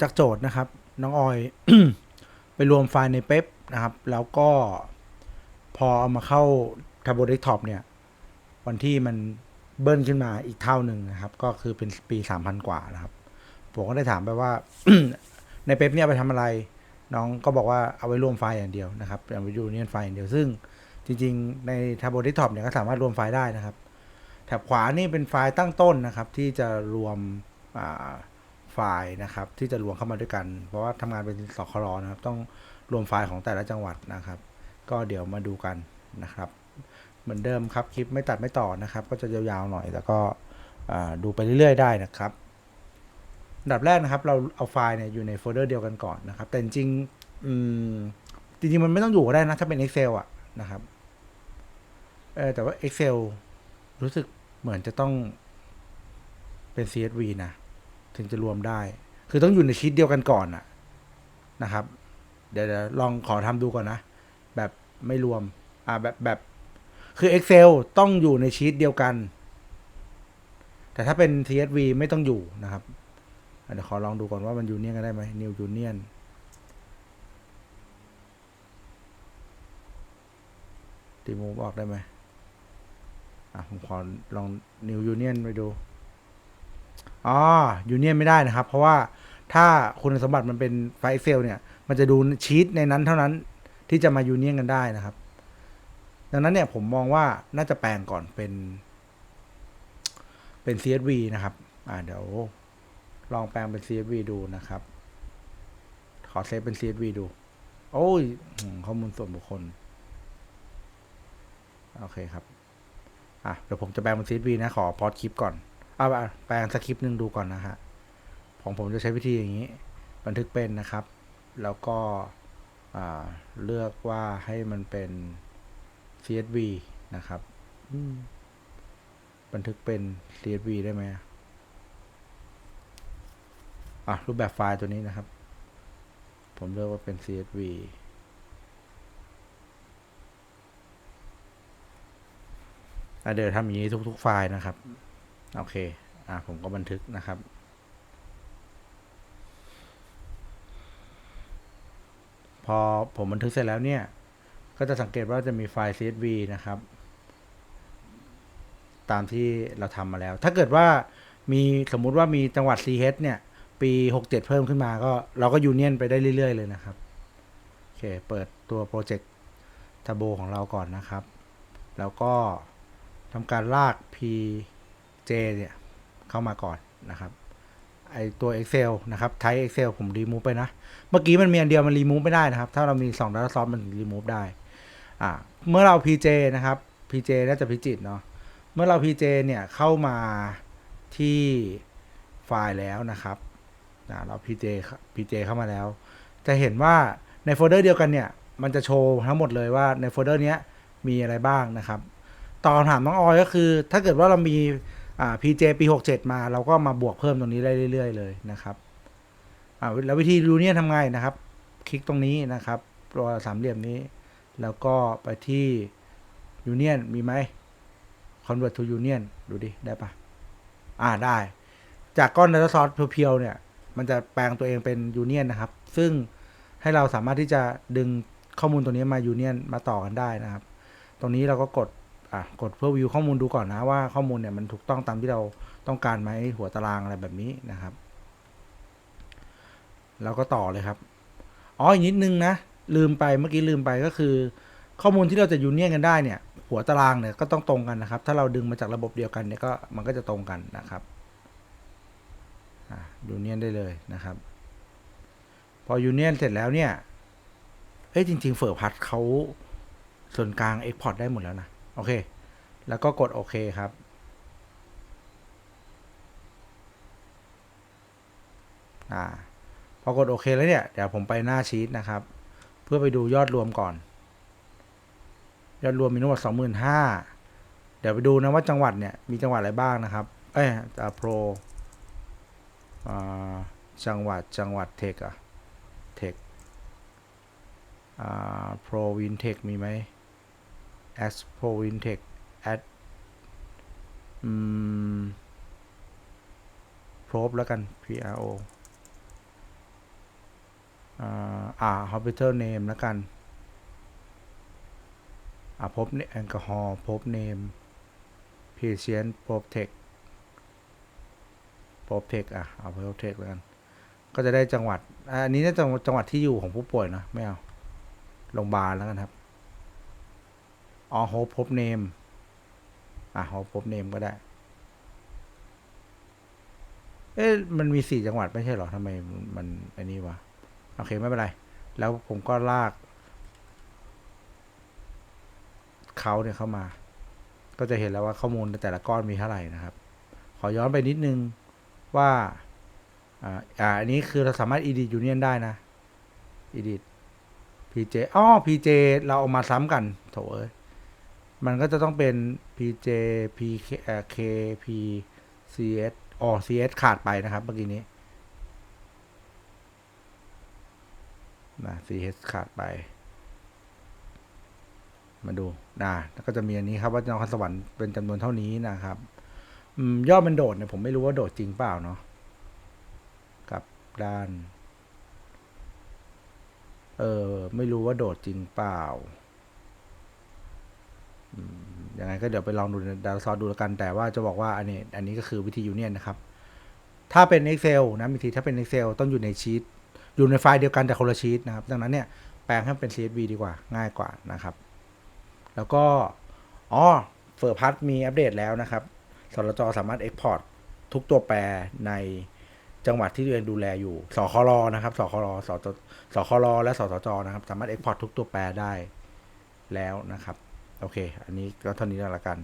จากโจทย์นะครับ น้องออย ไปรวมไฟล์ในเป๊ปนะครับ แล้วก็พอเอามาเข้า Turbo Desktop เนี่ย วันที่มันเบิ้ลขึ้นมาอีกเท่าหนึ่งนะครับ ก็คือเป็นปี 3,000 กว่านะครับ ผมก็ได้ถามไปว่า ในเป๊ปเนี่ยไปทำอะไร น้องก็บอกว่าเอาไว้รวมไฟล์อย่างเดียวนะครับเอาไว้ยูเนียนไฟล์อย่างเดียว ซึ่งจริง ๆ ใน Turbo Desktop เนี่ยก็สามารถรวมไฟล์ได้นะครับ แถบขวานี่เป็นไฟล์ตั้งต้นนะครับ ที่จะรวมอ่า ไฟล์นะครับ ที่จะรวมเข้ามาด้วยกัน เพราะว่าทำงานเป็นสครนะครับ ต้องรวมไฟล์ของแต่ละจังหวัดนะครับ ก็เดี๋ยวมาดูกันนะครับ เหมือนเดิมครับคลิปไม่ตัดไม่ต่อนะครับ ก็จะยาวๆหน่อย แล้วก็ดูไปเรื่อยๆ ได้นะครับอันดับแรกนะครับ เราเอาไฟล์เนี่ยอยู่ในโฟลเดอร์เดียวกันก่อนนะครับ แต่จริงๆจริงๆมันไม่ต้องอยู่ก็ได้นะ ถ้าเป็น Excel อะนะครับแต่ว่า Excel รู้สึกเหมือนจะต้องเป็น CSV นะ ถึงจะรวมได้ คือต้องอยู่ในชีตเดียวกันก่อนอะนะครับ เดี๋ยวลองขอทำดูก่อนนะ แบบไม่รวม อ่าแบบแบบ คือ Excel ต้องอยู่ในชีตเดียวกัน แต่ถ้าเป็น CSV ไม่ต้องอยู่นะครับเดี๋ยวขอลองดูก่อนว่ามันยูเนียนกันได้ไหม New Union รีมูฟออกได้ไหมอะผมขอลอง New Union ไปดู อ๋อ Union ไม่ได้นะครับ เพราะว่าถ้าคุณสมบัติมันเป็นไฟล์ Excel เนี่ย มันจะดูชีตในนั้นเท่านั้นที่จะมา Union กันได้นะครับ ดังนั้นเนี่ยผมมองว่าน่าจะแปลงก่อนเป็น เป็น CSV นะครับ อ่าเดี๋ยว ลองแปลงเป็น CSV ดูนะครับ ขอเซฟเป็น CSV ดู โอ้ย ข้อมูลส่วนบุคคล โอเคครับ อะเดี๋ยวผมจะแปลงเป็น CSV นะ ขอพอดคลิปก่อน เอาอะแปลงสคริปต์หนึ่งดูก่อนนะฮะของผมจะใช้วิธีอย่างนี้ บันทึกเป็นนะครับ แล้วก็อ่าเลือกว่าให้มันเป็น CSV นะครับอืมบันทึกเป็น CSV ได้ไหมอะอะรูปแบบไฟล์ตัวนี้นะครับ ผมเลือกว่าเป็น CSV อะเดี๋ยวทำอย่างนี้ทุก ๆ ไฟล์นะครับ โอเค อะผมก็บันทึกนะครับ พอผมบันทึกเสร็จแล้วเนี่ย ก็จะสังเกตว่าจะมีไฟล์ CSV นะครับ ตามที่เราทำมาแล้ว ถ้าเกิดว่ามีสมมุติว่ามีจังหวัด CH เนี่ย ปี 67 เพิ่มขึ้นมาก็เราก็ยูเนียนไปได้เรื่อย ๆ เลยนะครับ โอเค เปิดตัวโปรเจกต์ท b โบของเราก่อนนะครับ แล้วก็ทำการลาก P J เนี่ยเข้ามาก่อนนะครับไอตัว Excel นะครับไทป์ Excel ผมรีมูฟไปนะ เมื่อกี้มันมีอันเดียวมันรีมูฟไม่ได้นะครับ ถ้าเรามี2 Data Source มันรีมูฟได้อ่าเมื่อเรา pj นะครับ pj น่าจะพิจิตเนาะเมื่อเรา pj เนี่ยเข้ามาที่ไฟล์แล้วนะครับอ่าเรา pj pj เข้ามาแล้ว จะเห็นว่าในโฟลเดอร์เดียวกันเนี่ย มันจะโชว์ทั้งหมดเลยว่าในโฟลเดอร์นี้มีอะไรบ้างนะครับ ตอบคำถามน้องออยก็คือ ถ้าเกิดว่าเรามี อ่า PJ ปี 67 มา เราก็มาบวกเพิ่มตรงนี้ได้เรื่อย ๆ เลยนะครับแล้ววิธีดูเนี่ยทำไงนะครับ คลิกตรงนี้นะครับตัวสามเหลี่ยมนี้ แล้วก็ไปที่ Union มีไหม Convert to Union ดูดิ ได้ปะอ่าได้ จากก้อน Data Source เพียวๆเนี่ย มันจะแปลงตัวเองเป็น Union นะครับ ซึ่งให้เราสามารถที่จะดึงข้อมูลตัวนี้มา Union มาต่อกันได้นะครับ ตรงนี้เราก็กด อะกดเพื่อวิวข้อมูลดูก่อนนะว่าข้อมูลเนี่ยมันถูกต้องตามที่เราต้องการไหมหัวตารางอะไรแบบนี้นะครับ แล้วก็ต่อเลยครับอ๋ออีกนิดนึงนะ ลืมไปเมื่อกี้ลืมไปก็คือ ข้อมูลที่เราจะยูเนียนกันได้เนี่ย หัวตารางเนี่ยก็ต้องตรงกันนะครับ ถ้าเราดึงมาจากระบบเดียวกันเนี่ยก็มันก็จะตรงกันนะครับยูเนียนได้เลยนะครับ พอยูเนียนเสร็จแล้วเนี่ยเอ้ยจริง ๆ เฟอร์พัดเขาส่วนกลางเอ็กพอร์ตได้หมดแล้วนะ โอเค แล้วก็กดโอเคครับ อ่า พอกดโอเคแล้วเนี่ย เดี๋ยวผมไปหน้าชีตนะครับ เพื่อไปดูยอดรวมก่อน ยอดรวมมีทั้งหมดสองหมื่นห้าเดี๋ยวไปดูนะว่าจังหวัดเนี่ย มีจังหวัดอะไรบ้างนะครับ เอ้ยโปรอ่าจังหวัดจังหวัดเทคอะเทคอ่าโปรวินเทคมีไหม as pro wintech at อืม probe แล้วกัน pro อ่า hospital name แล้วกัน อ่าพบแอลกอฮอล์พบ name patient protect protect อะ เอา protect แล้วกัน ก็จะได้จังหวัดอะอันนี้น่าจะจังหวัดที่อยู่ของผู้ป่วยนะ ไม่เอา โรงพยาบาลแล้วกันครับ อ๋อโฮพบเนม อะโฮพบเนมก็ได้ เอ๊ะมันมีสี่จังหวัดไม่ใช่เหรอทำไมมันอันนี้วะโอเคไม่เป็นไร แล้วผมก็ลากเขาเนี่ยเข้ามา ก็จะเห็นแล้วว่าข้อมูลในแต่ละก้อนมีเท่าไหร่นะครับ ขอย้อนไปนิดนึงว่าอ่าอ่าอันนี้คือเราสามารถ edit union ได้นะ edit pj อ๋อ pj เราเอามาซ้ำกันโถเอ้ย มันก็จะต้องเป็น pj pk kp cs อ๋อ cs ขาดไปนะครับ เมื่อกี้นี้นะ cs ขาดไป มาดูนะแล้วก็จะมีอันนี้ครับว่านครสวรรค์เป็นจำนวนเท่านี้นะครับอืมยอดมันโดดเนี่ยผมไม่รู้ว่าโดดจริงเปล่าเนาะกับด้าน เออไม่รู้ว่าโดดจริงเปล่า ยังไงก็เดี๋ยวไปลองดูในดาร์ซอดูแล้วกัน แต่ว่าจะบอกว่าอันนี้ อันนี้ก็คือวิธียูเนียนนะครับ ถ้าเป็น Excel นะวิธีถ้าเป็น Excel ต้องอยู่ในชีตอยู่ในไฟล์เดียวกันแต่คนละชีตนะครับ ดังนั้นเนี่ยแปลงให้เป็น CSV ดีกว่าง่ายกว่านะครับ แล้วก็ อ๋อเฟอร์พัทมีอัปเดตแล้วนะครับสรจสามารถ Export ทุกตัวแปรในจังหวัดที่ตัวเองดูแลอยู่ สครนะครับ สครสสครและสสจนะครับ สามารถ Export ทุกตัวแปรได้แล้วนะครับ โอเค อันนี้ก็เท่านี้แล้วละกัน